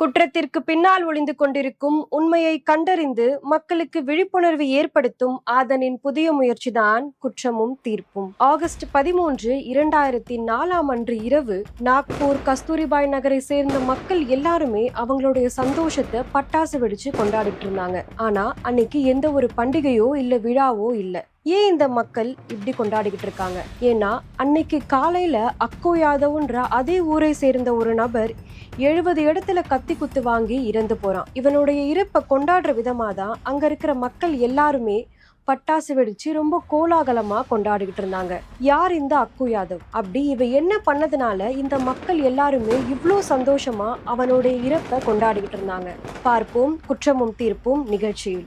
குற்றத்திற்கு பின்னால் ஒளிந்து கொண்டிருக்கும் உண்மையை கண்டறிந்து மக்களுக்கு விழிப்புணர்வு ஏற்படுத்தும் ஆதனின் புதிய முயற்சிதான் குற்றமும் தீர்ப்பும். ஆகஸ்ட் பதிமூன்று இரண்டாயிரத்தி நாலாம் அன்று இரவு நாக்பூர் கஸ்தூரிபாய் நகரை சேர்ந்த மக்கள் எல்லாருமே அவங்களுடைய சந்தோஷத்தை பட்டாசு வெடிச்சு கொண்டாடிட்டு இருந்தாங்க. ஆனா அன்னைக்கு எந்த ஒரு பண்டிகையோ இல்ல விழாவோ இல்லை. ஏன் இந்த மக்கள் இப்படி கொண்டாடிக்கிட்டு இருக்காங்க? ஏன்னா அன்னைக்கு காலையில அக்கோ யாதவ்ன்ற அதே ஊரை சேர்ந்த ஒரு நபர் எழுபது இடத்துல கத்தி குத்து வாங்கி இறந்து போறான். இவனுடைய இறப்பை கொண்டாடுற விதமா தான் அங்க இருக்கிற மக்கள் எல்லாருமே பட்டாசு வெடிச்சு ரொம்ப கோலாகலமா கொண்டாடிக்கிட்டு இருந்தாங்க. யார் இந்த அக்கு யாதவ்? அப்படி இவ என்ன பண்ணதுனால இந்த மக்கள் எல்லாருமே இவ்வளோ சந்தோஷமா அவனுடைய இறப்பை கொண்டாடிக்கிட்டு இருந்தாங்க? பார்ப்போம். குற்றமும் தீர்ப்பும் நிகழ்ச்சியில்.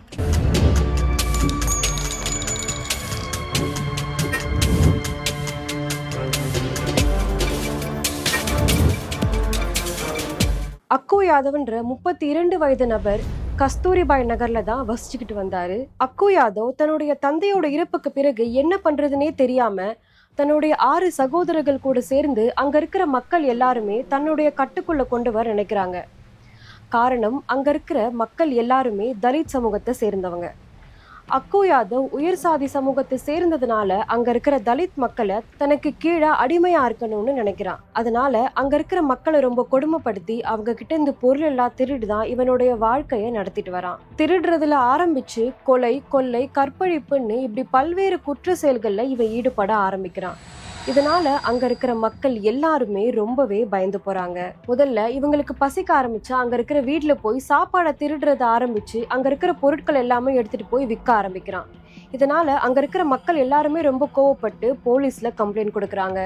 அக்கு யாதவ்ன்ற முப்பத்தி இரண்டு வயது நபர் கஸ்தூரிபாய் நகர்ல தான் வசிச்சுக்கிட்டு வந்தாரு. அக்கு யாதவ் தன்னுடைய தந்தையோட இறப்புக்கு பிறகு என்ன பண்றதுனே தெரியாம தன்னுடைய ஆறு சகோதரர்கள் கூட சேர்ந்து அங்க இருக்கிற மக்கள் எல்லாருமே தன்னுடைய கட்டுக்குள்ள கொண்டு வர நினைக்கிறாங்க. காரணம் அங்க இருக்கிற மக்கள் எல்லாருமே தலித் சமூகத்தை சேர்ந்தவங்க. அக்கு யாதவ் உயர் சாதி சமூகத்தை சேர்ந்ததுனால அங்க இருக்கிற தலித் மக்களை தனக்கு கீழே அடிமையா இருக்கணும்னு நினைக்கிறான். அதனால அங்க இருக்கிற மக்களை ரொம்ப கொடுமைப்படுத்தி அவங்க கிட்ட இந்த பொருள் எல்லாம் திருடுதான் இவனுடைய வாழ்க்கைய நடத்திட்டு வரான். திருடுறதுல ஆரம்பிச்சு கொலை கொள்ளை கற்பழிப்புன்னு இப்படி பல்வேறு குற்ற செயல்கள்ல இவன் ஈடுபட ஆரம்பிக்கிறான். இதனால அங்க இருக்கிற மக்கள் எல்லாருமே ரொம்பவே பயந்து போறாங்க. முதல்ல இவங்களுக்கு பசிக்க ஆரம்பிச்சா அங்க இருக்கிற வீட்டுல போய் சாப்பாடை திருடுறத ஆரம்பிச்சு அங்க இருக்கிற பொருட்கள் எல்லாமே எடுத்துட்டு போய் விற்க ஆரம்பிக்கிறான். இதனால் அங்கே இருக்கிற மக்கள் எல்லாருமே ரொம்ப கோவப்பட்டு போலீஸில் கம்ப்ளைண்ட் கொடுக்குறாங்க.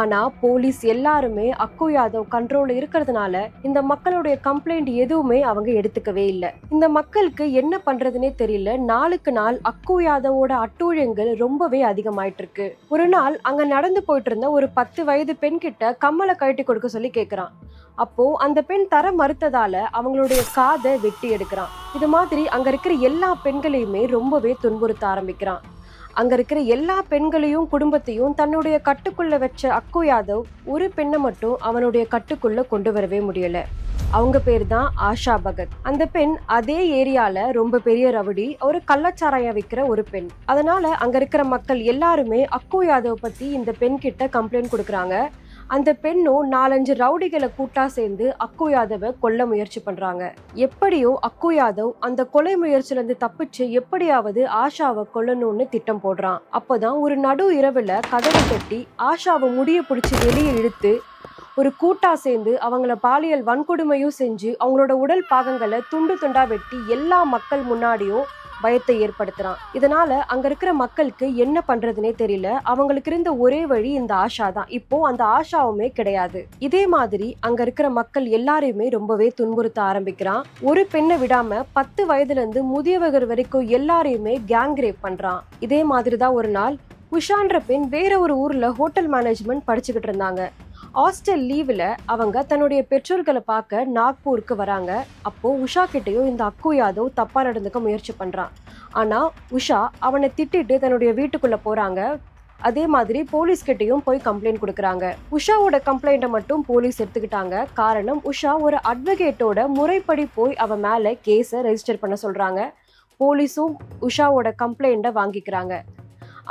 ஆனால் போலீஸ் எல்லாருமே அக்கு யாதவ் கண்ட்ரோலில் இருக்கிறதுனால இந்த மக்களுடைய கம்ப்ளைண்ட் எதுவுமே அவங்க எடுத்துக்கவே இல்லை. இந்த மக்களுக்கு என்ன பண்ணுறதுனே தெரியல. நாளுக்கு நாள் அக்கு யாதவோட அட்டூழியங்கள் ரொம்பவே அதிகமாயிட்டு இருக்கு ஒரு நாள் அங்கே நடந்து போயிட்டு இருந்த ஒரு பத்து வயது பெண்கிட்ட கம்மலை கழட்டி கொடுக்க சொல்லி கேட்குறான் அப்போ அந்த பெண் தர மறுத்ததால அவங்களுடைய காதை வெட்டி எடுக்கிறான். இது மாதிரி அங்க இருக்கிற எல்லா பெண்களையுமே ரொம்பவே துன்புறுத்த ஆரம்பிக்கிறான். அங்க இருக்கிற எல்லா பெண்களையும் குடும்பத்தையும் தன்னுடைய கட்டுக்குள்ள வச்ச அக்கு யாதவ் ஒரு பெண்ணை மட்டும் அவனுடைய கட்டுக்குள்ள கொண்டு வரவே முடியல. அவங்க பேர் தான் ஆஷா பகத். அந்த பெண் அதே ஏரியால ரொம்ப பெரிய ரவுடி ஒரு கள்ளச்சாராயம் விற்கிற ஒரு பெண். அதனால அங்க இருக்கிற மக்கள் எல்லாருமே அக்கு யாதவ் பத்தி இந்த பெண் கிட்ட கம்ப்ளைண்ட் கொடுக்குறாங்க. அந்த பெண்ணும் நாலஞ்சு ரவுடிகளை கூட்டா சேர்ந்து அக்கு யாதவை கொல்ல முயற்சி பண்றாங்க. எப்படியோ அக்கு யாதவ் அந்த கொலை முயற்சியில இருந்து தப்பிச்சு எப்படியாவது ஆஷாவை கொல்லணும்னு திட்டம் போடுறான். அப்போதான் ஒரு நடு இரவுல கதவை கட்டி ஆஷாவை முடிய பிடிச்சி வெளியே இழுத்து ஒரு கூட்டா சேர்ந்து அவங்கள பாலியல் வன்கொடுமையும் செஞ்சு அவங்களோட உடல் பாகங்களை துண்டு துண்டா வெட்டி எல்லா மக்கள் முன்னாடியும் பயத்தை ஏற்படுத்துறான். இதனால அங்க இருக்கிற மக்களுக்கு என்ன பண்றதுனே தெரியல. அவங்களுக்கு இருந்த ஒரே வழி இந்த ஆஷா தான். இப்போ அந்த ஆஷாவுமே கிடையாது. இதே மாதிரி அங்க இருக்கிற மக்கள் எல்லாரையுமே ரொம்பவே துன்புறுத்த ஆரம்பிக்கிறான். ஒரு பெண்ணை விடாம பத்து வயதுல இருந்து முதியவர்கள் வரைக்கும் எல்லாரையுமே கேங் ரேப் பண்றான். இதே மாதிரி தான் ஒரு நாள் உஷான்ற பெண் வேற ஒரு ஊர்ல ஹோட்டல் மேனேஜ்மெண்ட் படிச்சுக்கிட்டு இருந்தாங்க. ஹாஸ்டல் லீவில் அவங்க தன்னுடைய பெற்றோர்களை பார்க்க நாக்பூருக்கு வராங்க. அப்போ உஷா கிட்டேயும் இந்த அக்கு யாதவ் தப்பாக நடந்துக்க முயற்சி பண்ணுறான் ஆனால் உஷா அவனை திட்டிட்டு தன்னுடைய வீட்டுக்குள்ளே போகிறாங்க அதே மாதிரி போலீஸ் கிட்டயும் போய் கம்ப்ளைண்ட் கொடுக்குறாங்க. உஷாவோட கம்ப்ளைண்ட்டை மட்டும் போலீஸ் எடுத்துக்கிட்டாங்க. காரணம் உஷா ஒரு அட்வொகேட்டோட முறைப்படி போய் அவ மேலே கேஸை ரெஜிஸ்டர் பண்ண சொல்கிறாங்க போலீஸும் உஷாவோட கம்ப்ளைண்ட்டை வாங்கிக்கிறாங்க.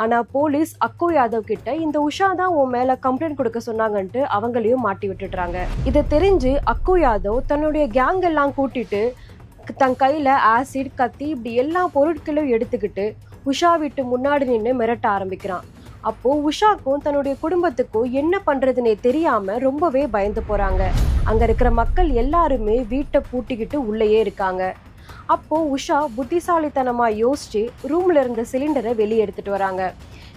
ஆனால் போலீஸ் அக்கு யாதவ் கிட்ட இந்த உஷா தான் உன் மேல கம்ப்ளைண்ட் கொடுக்க சொன்னாங்கன்ட்டு அவங்களையும் மாட்டி விட்டுடுறாங்க. இதை தெரிஞ்சு அக்கு யாதவ் தன்னுடைய கேங் எல்லாம் கூட்டிட்டு தன் கையில ஆசிட் கத்தி இப்படி எல்லா பொருட்களையும் எடுத்துக்கிட்டு உஷா விட்டு முன்னாடி நின்று மிரட்ட ஆரம்பிக்கிறான். அப்போ உஷாக்கும் தன்னுடைய குடும்பத்துக்கும் என்ன பண்ணுறதுனே தெரியாம ரொம்பவே பயந்து போறாங்க. அங்க இருக்கிற மக்கள் எல்லாருமே வீட்டை பூட்டிக்கிட்டு உள்ளேயே இருக்காங்க. அப்போ உஷா புத்திசாலித்தனமா யோசிச்சு ரூம்ல இருந்த சிலிண்டரை வெளியே எடுத்துட்டு வராங்க.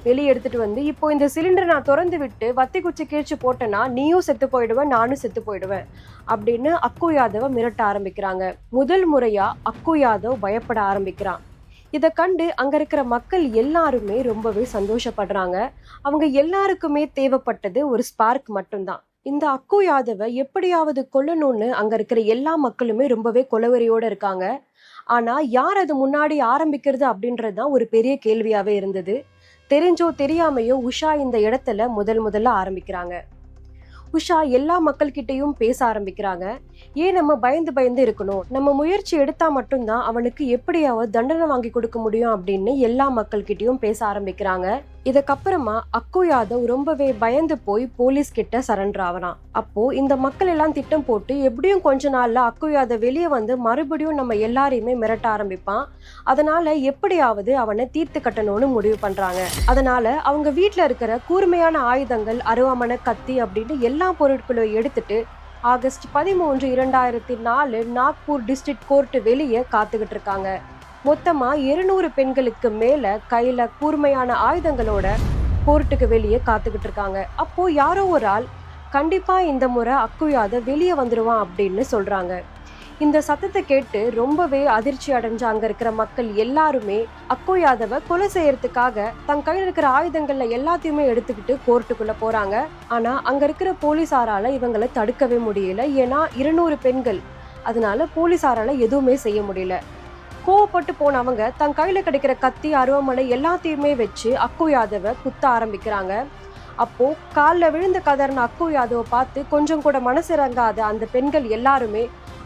வெளியே எடுத்துட்டு வந்து இப்போ இந்த சிலிண்டரை நான் திறந்து விட்டு வத்தி குச்சி கீழ்ச்சி போட்டேன்னா நீயும் செத்து போயிடுவேன் நானும் செத்து போயிடுவேன். அப்படின்னு அக்கு யாதவ மிரட்ட ஆரம்பிக்கிறாங்க. முதல் முறையா அக்கு யாதவ் பயப்பட ஆரம்பிக்கிறான். இதை கண்டு அங்க இருக்கிற மக்கள் எல்லாருமே ரொம்பவே சந்தோஷப்படுறாங்க. அவங்க எல்லாருக்குமே தேவைப்பட்டது ஒரு ஸ்பார்க் மட்டும்தான். இந்த அக்கு யாதவை எப்படியாவது கொல்லணும்னு அங்க இருக்கிற எல்லா மக்களுமே ரொம்பவே கொலவெறியோட இருக்காங்க. ஆனா யார் அது முன்னாடி ஆரம்பிக்கிறது அப்படின்றது தான் ஒரு பெரிய கேள்வியாவே இருந்தது. தெரிஞ்சோ தெரியாமையோ உஷா இந்த இடத்துல முதல் முதல்ல ஆரம்பிக்கிறாங்க. உஷா எல்லா மக்கள்கிட்டையும் பேச ஆரம்பிக்கிறாங்க. ஏன் நம்ம பயந்து பயந்து இருக்கணும்? நம்ம முயற்சி எடுத்தா மட்டும்தான் அவனுக்கு எப்படியாவது தண்டனை வாங்கி கொடுக்க முடியும் அப்படின்னு எல்லா மக்கள்கிட்டையும் பேச ஆரம்பிக்கிறாங்க. இதுக்கப்புறமா அக்கு யாதவ் ரொம்பவே பயந்து போய் போலீஸ் கிட்ட சரண்டர் ஆவறான் அப்போ இந்த மக்கள் எல்லாம் திட்டம் போட்டு எப்படியும் கொஞ்ச நாள்ல அக்கு யாதவ் வெளியே வந்து மறுபடியும் நம்ம எல்லாரையுமே மிரட்ட ஆரம்பிப்பான். அதனால எப்படியாவது அவனை தீர்த்து கட்டணும்னு முடிவு பண்றாங்க. அதனால அவங்க வீட்டில் இருக்கிற கூர்மையான ஆயுதங்கள் அருவாமனை கத்தி அப்படின்னு எல்லா பொருட்களையும் எடுத்துட்டு ஆகஸ்ட் பதிமூன்று இரண்டாயிரத்தி நாலு நாக்பூர் டிஸ்ட்ரிக்ட் கோர்ட் வெளியே காத்துக்கிட்டு இருக்காங்க. மொத்தமா இருநூறு பெண்களுக்கு மேல கையில கூர்மையான ஆயுதங்களோட கோர்ட்டுக்கு வெளியே காத்துக்கிட்டு இருக்காங்க. அப்போ யாரோ ஒரு ஆள் கண்டிப்பா இந்த முறை அக்குயாத வெளியே வந்துருவான் அப்படின்னு சொல்றாங்க. இந்த சத்தத்தை கேட்டு ரொம்பவே அதிர்ச்சி அடைஞ்ச அங்க இருக்கிற மக்கள் எல்லாருமே அக்கோ கொலை செய்யறதுக்காக தன் கையில் இருக்கிற ஆயுதங்கள்ல எல்லாத்தையுமே எடுத்துக்கிட்டு கோர்ட்டுக்குள்ள போறாங்க. ஆனா அங்க இருக்கிற போலீசாரால இவங்களை தடுக்கவே முடியல. ஏன்னா இருநூறு பெண்கள். அதனால போலீசாரால எதுவுமே செய்ய முடியல. கோவப்பட்டு போனவங்க தன் கையில கிடைக்கிற கத்தி அருவமனை எல்லாத்தையுமே வச்சு அக்கு யாதவ குத்த ஆரம்பிக்கிறாங்க. அப்போ காலில் விழுந்த கதர்ன அக்கு யாதவை பார்த்து கொஞ்சம் கூட மனசிறங்காத அந்த பெண்கள் எல்லாருமே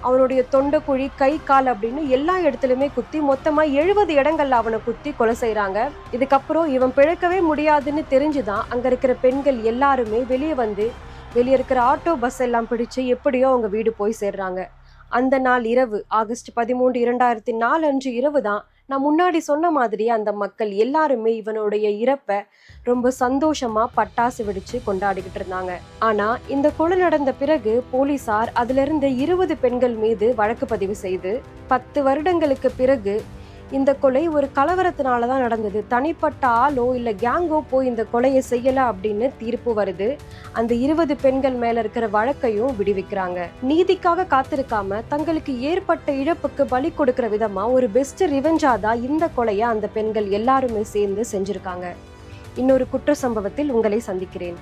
அவனுடைய தொண்டைக்குழி கை கால் அப்படின்னு எல்லா இடத்துலையுமே குத்தி மொத்தமாக எழுபது இடங்கள்ல அவனை குத்தி கொலை செய்கிறாங்க இதுக்கப்புறம் இவன் பிழைக்கவே முடியாதுன்னு தெரிஞ்சுதான் அங்கே இருக்கிற பெண்கள் எல்லாருமே வெளியே வந்து வெளியே இருக்கிற ஆட்டோ பஸ் எல்லாம் பிடிச்சு எப்படியோ அவங்க வீடு போய் சேர்றாங்க. அந்த நாள் இரவு ஆகஸ்ட் பதிமூன்று இரண்டாயிரத்தி நாலு அன்று இரவு தான் நான் முன்னாடி சொன்ன மாதிரி அந்த மக்கள் எல்லாருமே இவனுடைய இறப்பை ரொம்ப சந்தோஷமா பட்டாசு வெடிச்சு கொண்டாடிக்கிட்டு இருந்தாங்க. ஆனா இந்த கொலை நடந்த பிறகு போலீசார் அதுலேருந்து இருபது பெண்கள் மீது வழக்கு பதிவு செய்து பத்து வருடங்களுக்கு பிறகு இந்த கொலை ஒரு கலவரத்தினால தான் நடந்தது. தனிப்பட்ட ஆளோ இல்லை கேங்கோ போய் இந்த கொலையை செய்யலை அப்படின்னு தீர்ப்பு வருது. அந்த இருபது பெண்கள் மேல இருக்கிற வழக்கையும் விடுவிக்கிறாங்க. நீதிக்காக காத்திருக்காம தங்களுக்கு ஏற்பட்ட இழப்புக்கு பலி கொடுக்கிற விதமா ஒரு பெஸ்ட் ரிவெஞ்சா தான் இந்த கொலையை அந்த பெண்கள் எல்லாருமே சேர்ந்து செஞ்சிருக்காங்க. இன்னொரு குற்ற சம்பவத்தில் உங்களை சந்திக்கிறேன்.